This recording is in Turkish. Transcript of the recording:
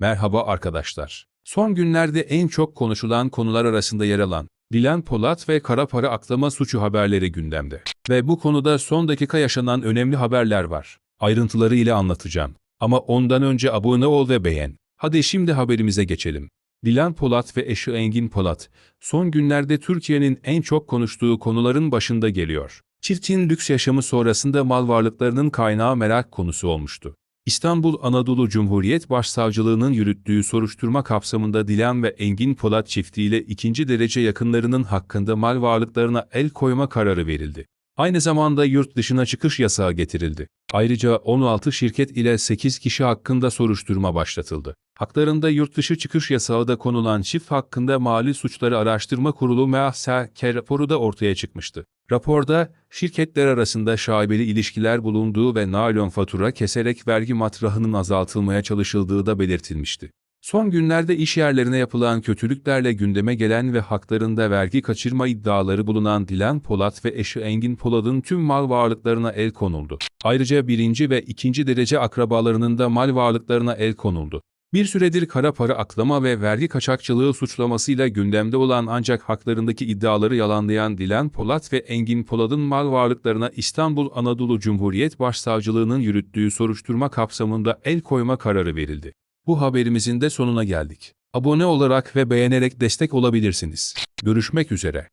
Merhaba arkadaşlar. Son günlerde en çok konuşulan konular arasında yer alan Dilan Polat ve kara para aklama suçu haberleri gündemde. Ve bu konuda son dakika yaşanan önemli haberler var. Ayrıntıları ile anlatacağım. Ama ondan önce abone ol ve beğen. Hadi şimdi haberimize geçelim. Dilan Polat ve eşi Engin Polat, son günlerde Türkiye'nin en çok konuştuğu konuların başında geliyor. Çirkin lüks yaşamı sonrasında mal varlıklarının kaynağı merak konusu olmuştu. İstanbul Anadolu Cumhuriyet Başsavcılığı'nın yürüttüğü soruşturma kapsamında Dilan ve Engin Polat çiftiyle ikinci derece yakınlarının hakkında mal varlıklarına el koyma kararı verildi. Aynı zamanda yurt dışına çıkış yasağı getirildi. Ayrıca 16 şirket ile 8 kişi hakkında soruşturma başlatıldı. Haklarında yurt dışı çıkış yasağı da konulan çift hakkında Mali Suçları Araştırma Kurulu MASK raporu da ortaya çıkmıştı. Raporda şirketler arasında şaibeli ilişkiler bulunduğu ve naylon fatura keserek vergi matrahının azaltılmaya çalışıldığı da belirtilmişti. Son günlerde iş yerlerine yapılan kötülüklerle gündeme gelen ve haklarında vergi kaçırma iddiaları bulunan Dilan Polat ve eşi Engin Polat'ın tüm mal varlıklarına el konuldu. Ayrıca birinci ve ikinci derece akrabalarının da mal varlıklarına el konuldu. Bir süredir kara para aklama ve vergi kaçakçılığı suçlamasıyla gündemde olan ancak haklarındaki iddiaları yalanlayan Dilan Polat ve Engin Polat'ın mal varlıklarına İstanbul Anadolu Cumhuriyet Başsavcılığı'nın yürüttüğü soruşturma kapsamında el koyma kararı verildi. Bu haberimizin de sonuna geldik. Abone olarak ve beğenerek destek olabilirsiniz. Görüşmek üzere.